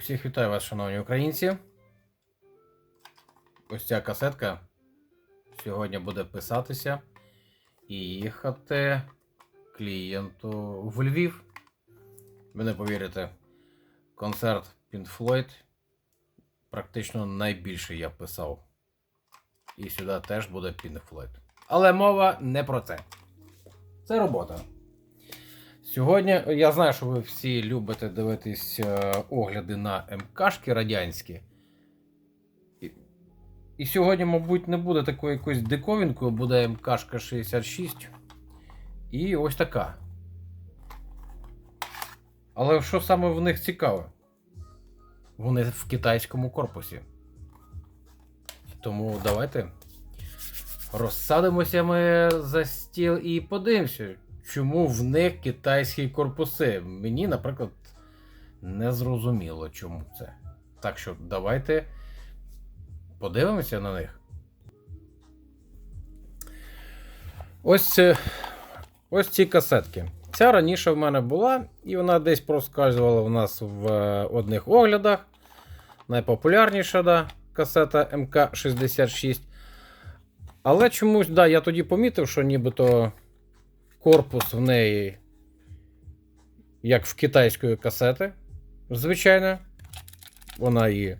Усіх вітаю вас, шановні українці. Ось ця касетка сьогодні буде писатися і їхати клієнту в Львів. Ви не повірите, концерт Pink Floyd практично найбільший я писав. І сюди теж буде Pink Floyd. Але мова не про це. Це робота. Сьогодні я знаю, що ви всі любите дивитись е, огляди на МКшки радянські. І, і сьогодні, мабуть, не буде такою якоюсь диковінкою, буде МКшка 66. І ось така. Але що саме в них цікаве? Вони в китайському корпусі. Тому давайте розсадимося ми за стіл і подивимося, чому в них китайські корпуси. Мені, наприклад, не зрозуміло, чому це. Так що давайте подивимося на них. Ось, ось ці касетки. Ця раніше в мене була, і вона десь проскальзувала в нас в е, одних оглядах. Найпопулярніша да, касета МК-66. Але чомусь, да, я тоді помітив, що нібито корпус в неї, як в китайської касети, звичайно. Вона її.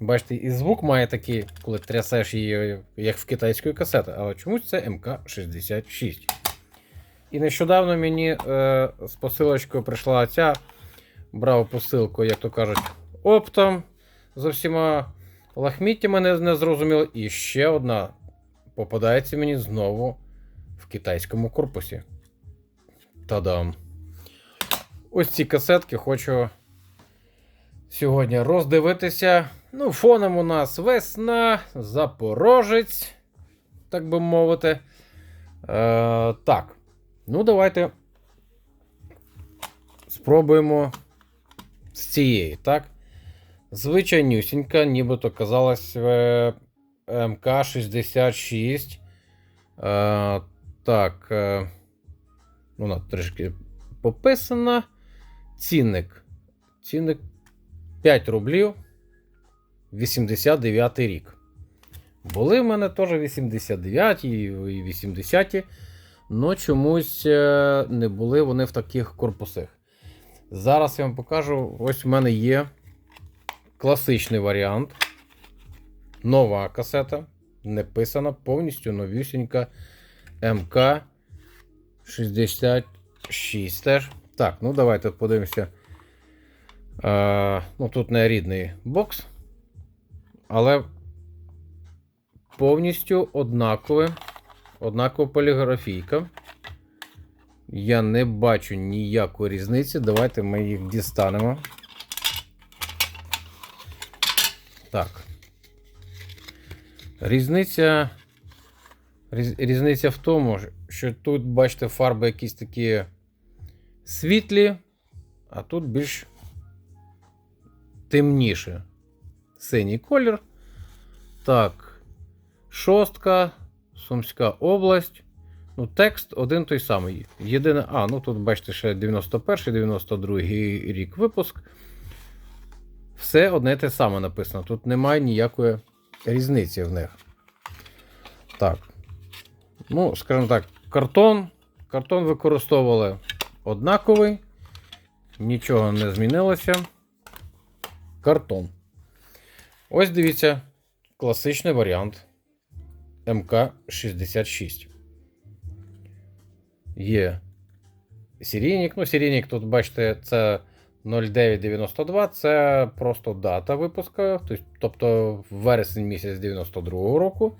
Бачите, і звук має такий, коли трясеш її, як в китайської касети, але чомусь це МК-66. І нещодавно мені е, з посилочкою прийшла ця. Брав посилку, як то кажуть, оптом з усіма лахміттями не, не зрозуміло. І ще одна попадається мені знову в китайському корпусі. Та-дам! Ось ці касетки хочу сьогодні роздивитися. Ну, фоном у нас весна, Запорожець, так би мовити. Е, так. Ну, давайте спробуємо з цієї, так? Звичайнюсінька, нібито казалось е, МК-66. Е, так. Е, вона трішки пописана. Цінник. Цінник 5 рублів. 89 рік. Були в мене теж 89 і 80-ті. але чомусь е, не були вони в таких корпусах. Зараз я вам покажу. Ось в мене є класичний варіант. Нова касета. Не писана, повністю новісінька МК 66 теж. Так, ну давайте подивимося. Е, ну, тут не рідний бокс. Але повністю однакове. Однакова поліграфійка. Я не бачу ніякої різниці. Давайте ми їх дістанемо. Так. Різниця. Різ, різниця в тому, що тут, бачите, фарби якісь такі світлі, а тут більш темніше. Синій колір. Так. Шостка, Сумська область. Ну, текст один той самий. Єдине. А, ну тут, бачите, ще 91-92 рік випуск. Все одне те саме написано. Тут немає ніякої різниці в них. Так. Ну, скажімо так, картон. Картон використовували однаковий. Нічого не змінилося. Картон. Ось дивіться, класичний варіант МК-66. Є серійник. Ну, серійник тут, бачите, це 0992, це просто дата випуска, тобто вересень місяць 92-го року.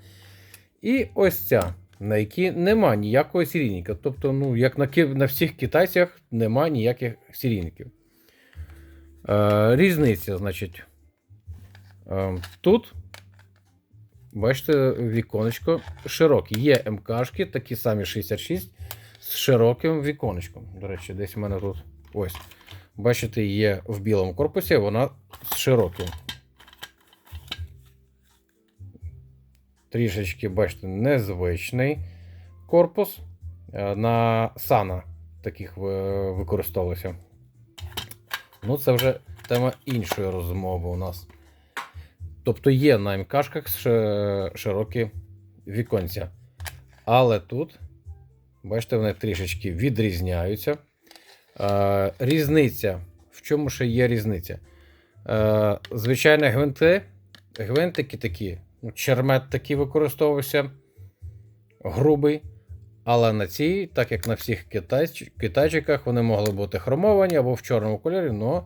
І ось ця, на якій нема ніякого серійника. Тобто, ну, як на, на всіх китайцях нема ніяких серійників. Е, різниця, значить, е, тут, бачите, віконечко широке. Є МКшки, такі самі 66 з широким віконечком. До речі, десь в мене тут ось. Бачите, є в білому корпусі, вона з широким. Трішечки, бачите, незвичний корпус. Е, На сана таких ви- використовувався. Ну, це вже тема іншої розмови у нас. Тобто є на МКшках широкі віконця. Але тут, бачите, вони трішечки відрізняються. Е, різниця. В чому ще є різниця? Е, звичайно, гвинти, гвинтики такі, чермет такий використовувався, грубий. Але на цій, так як на всіх китайч- китайчиках, вони могли бути хромовані або в чорному кольорі, але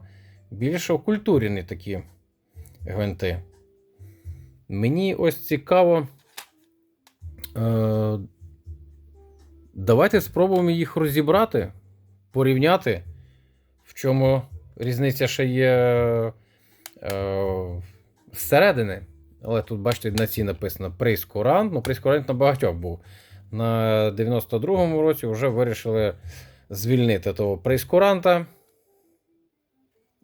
більше окультурені такі гвинти. Мені ось цікаво. Е, давайте спробуємо їх розібрати, порівняти, в чому різниця ще є е, зсередини. Але тут, бачите, на цій написано прейскурант. Ну, прейскурант на багатьох був. На 92-му році вже вирішили звільнити того прейскуранта.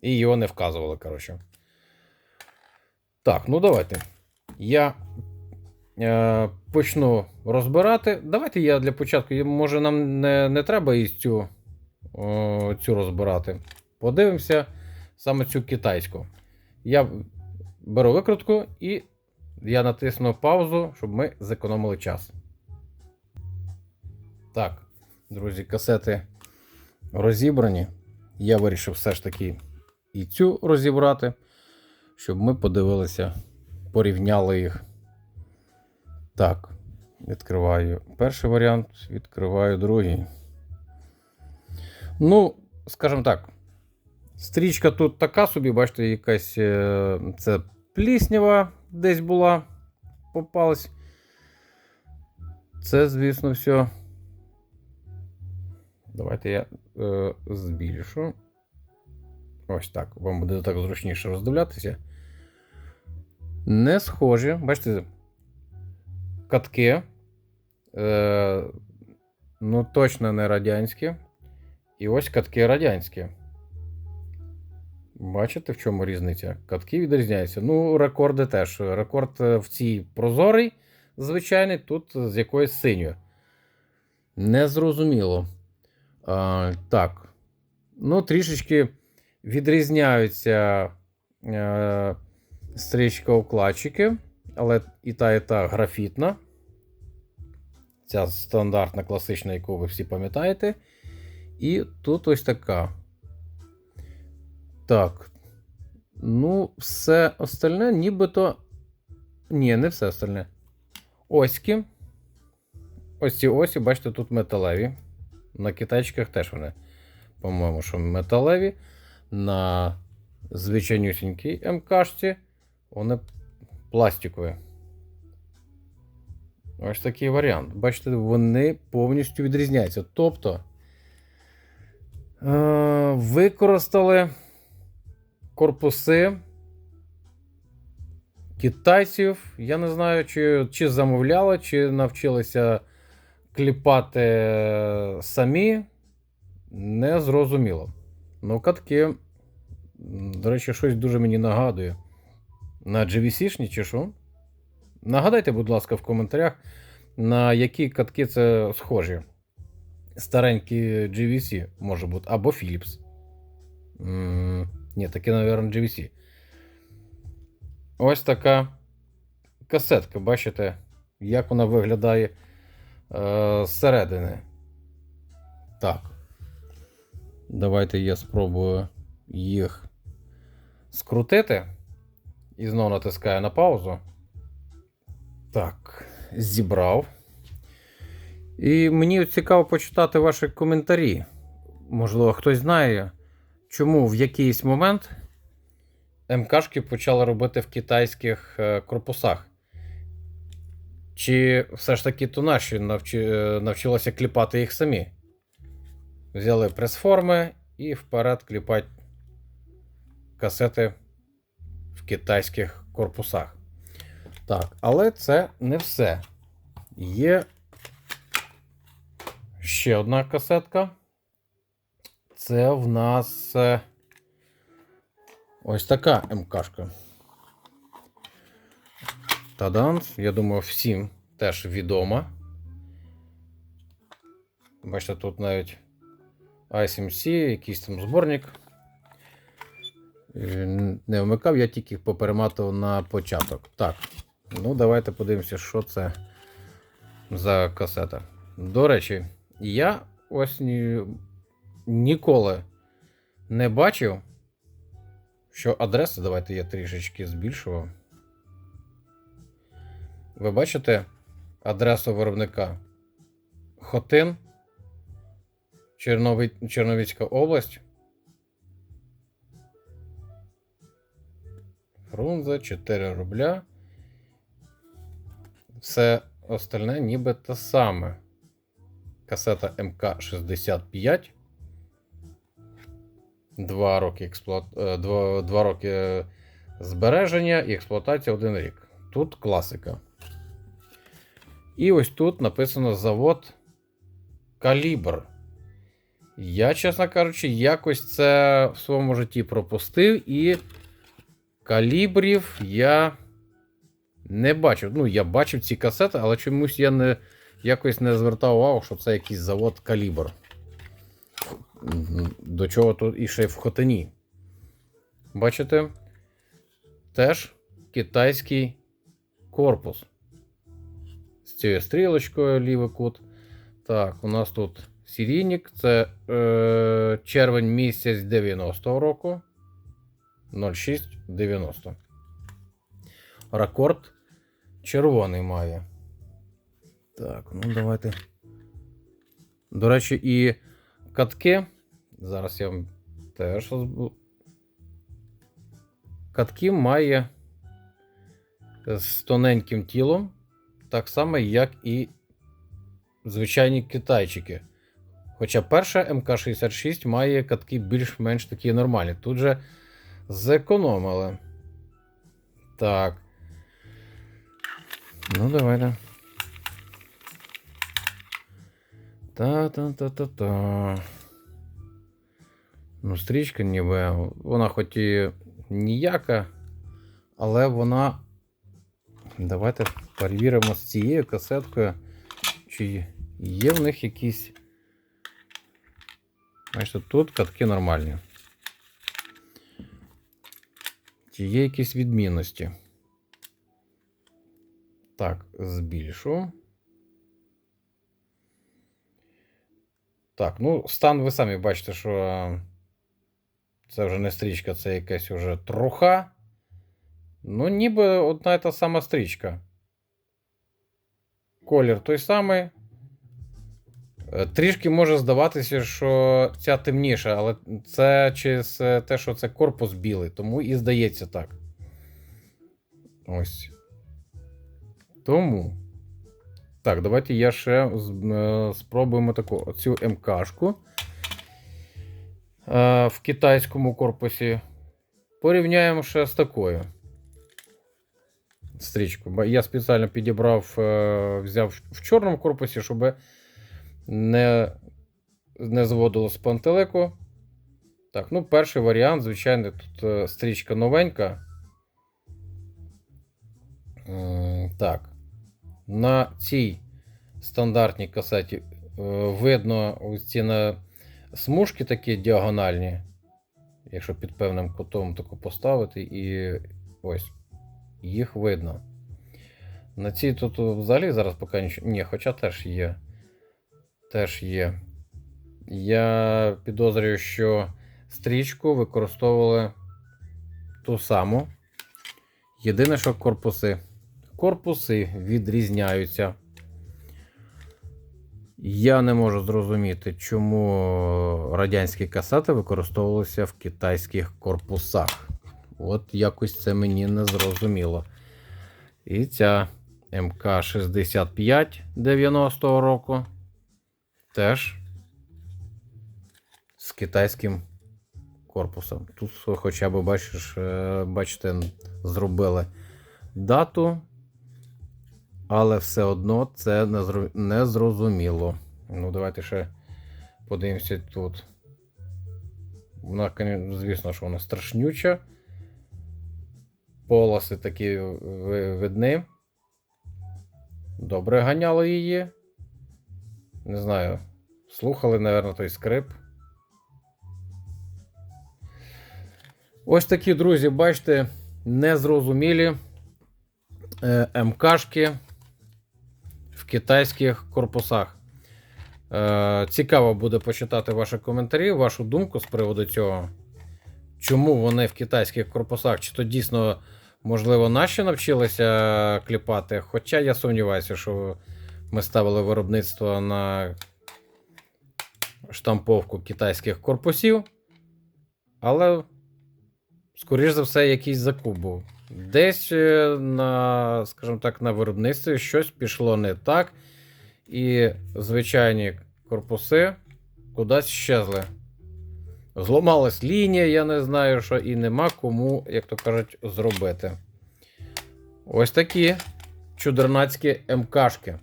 І його не вказували, коротше. Так, ну давайте. Я е, почну розбирати. Давайте я для початку. Може, нам не, не треба із цю, о, цю розбирати. Подивимося саме цю китайську. Я беру викрутку і я натисну паузу, щоб ми зекономили час. Так, друзі, касети розібрані. Я вирішив все ж таки і цю розібрати, щоб ми подивилися, порівняли їх. Так, відкриваю перший варіант, відкриваю другий. Ну, скажімо так, стрічка тут така собі, бачите, якась е, це пліснява десь була, попалась. Це, звісно, все. Давайте я е, збільшу. Ось так. Вам буде так зручніше роздивлятися. Не схожі. Бачите, катки. Е, ну, точно не радянські. І ось катки радянські. Бачите, в чому різниця? Катки відрізняються. Ну, рекорди теж. Рекорд е, в цій прозорий, звичайний, тут з якоюсь синьою. Незрозуміло. А, так. Ну, трішечки відрізняються е, стрічка укладчики, але і та, і та графітна. Ця стандартна класична, яку ви всі пам'ятаєте. І тут ось така. Так. Ну, все остальне, нібито. Ні, не все остальне. Оськи. Ось ці осі, бачите, тут металеві. На китайчиках теж вони, по-моєму, що металеві. На звичайнюсінькій МКшці вони пластикові. Ось такий варіант. Бачите, вони повністю відрізняються. Тобто е- використали корпуси китайців. Я не знаю, чи, чи замовляли, чи навчилися кліпати самі. Не зрозуміло. Ну, катки, до речі, щось дуже мені нагадує. На GVC-шні чи що? Нагадайте, будь ласка, в коментарях, на які катки це схожі. Старенькі GVC може бути, або Philips. М, Ні, таке, мабуть, GVC. Ось така касетка, бачите, як вона виглядає е, зсередини. Так. Давайте я спробую їх скрутити. І знову натискаю на паузу. Так, зібрав. І мені цікаво почитати ваші коментарі. Можливо, хтось знає, чому в якийсь момент МКшки почали робити в китайських е, корпусах. Чи все ж таки то наші навчи, е, навчилися кліпати їх самі? Взяли прес-форми і вперед кліпати касети в китайських корпусах. Так, але це не все. Є ще одна касетка. Це в нас е, ось така МКшка. Тадан, я думаю, всім теж відома. Бачите, тут навіть ISMC, якийсь там зборник Е, Не вмикав, я тільки поперематував на початок. Так. Ну, давайте подивимося, що це за касета. До речі, я ось ніколи не бачив, що адреса, давайте я трішечки збільшував. Ви бачите адресу виробника Хотин, Чернови... Черновіцька область. Фрунзе 4 рубля. Все остальне ніби те саме. Касета МК-65. Два роки, експлуат... е, два, два роки збереження і експлуатація один рік. Тут класика. І ось тут написано завод Калібр. Я, чесно кажучи, якось це в своєму житті пропустив, і калібрів я не бачив. Ну, я бачив ці касети, але чомусь я не, якось не звертав увагу, що це якийсь завод Калібр. До чого тут і ще в Хотині. Бачите? Теж китайський корпус. З цією стрілочкою лівий кут. Так, у нас тут серійник. Це е, червень місяць 90-го року. 0690. Рекорд червоний має. Так, ну давайте. До речі, і катки. Зараз я вам теж. Катки має з тоненьким тілом, так само, як і звичайні китайчики. Хоча перша МК-66 має катки більш-менш такі нормальні. Тут же зекономили. Так. Ну, давайте. Та-та-та-та-та. Ну, стрічка ніби. Вона хоч і ніяка, але вона. Давайте перевіримо з цією касеткою, чи є в них якісь. Бачите, тут катки нормальні. Чи є якісь відмінності? Так, збільшу. Так, ну, стан ви самі бачите, що це вже не стрічка, це якась уже труха. Ну, ніби одна та сама стрічка. Колір той самий. Е, Трішки може здаватися, що ця темніша, але це через те, що це корпус білий, тому і здається так. Ось. Тому. Так, давайте я ще е, спробуємо таку оцю МКшку е, в китайському корпусі. Порівняємо ще з такою стрічку. Я спеціально підібрав, е, взяв в чорному корпусі, щоб не, не зводило з пантелику. Так, ну, перший варіант, звичайно, тут е, стрічка новенька. Так. На цій стандартній касеті е, видно ось ці на смужки такі діагональні. Якщо під певним кутом таку поставити, і ось їх видно. На цій тут взагалі зараз поки нічого. Ні, хоча теж є. Теж є. Я підозрюю, що стрічку використовували ту саму. Єдине, що корпуси. Корпуси відрізняються. Я не можу зрозуміти, чому радянські касети використовувалися в китайських корпусах. От якось це мені не зрозуміло. І ця МК-65 90-го року теж з китайським корпусом. Тут хоча б бачиш, е, бачите, зробили дату, але все одно це не зрозуміло. Ну, давайте ще подивимося тут. Вона, звісно, що вона страшнюча. Полоси такі видні. Добре ганяли її. Не знаю. Слухали, напевно, той скрип. Ось такі, друзі, бачите, незрозумілі е, МКшки китайських корпусах. Е, цікаво буде почитати ваші коментарі, вашу думку з приводу цього. Чому вони в китайських корпусах? Чи то дійсно, можливо, наші навчилися кліпати? Хоча я сумніваюся, що ми ставили виробництво на штамповку китайських корпусів. Але, скоріш за все, якийсь закуп був. Десь е, на, скажімо так, на виробництві щось пішло не так, і звичайні корпуси кудись щезли. Зламалась лінія, я не знаю, що, і нема кому, як то кажуть, зробити. Ось такі чудернацькі МКшки.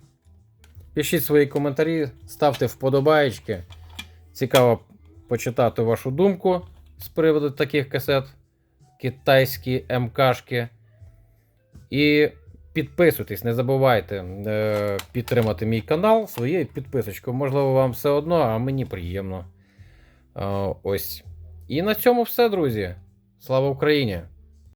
Пишіть свої коментарі, ставте вподобаєчки. Цікаво почитати вашу думку з приводу таких касет. Китайські МКшки. І підписуйтесь, не забувайте е, підтримати мій канал своєю підписочкою. Можливо, вам все одно, а мені приємно. Е, ось. І на цьому все, друзі. Слава Україні!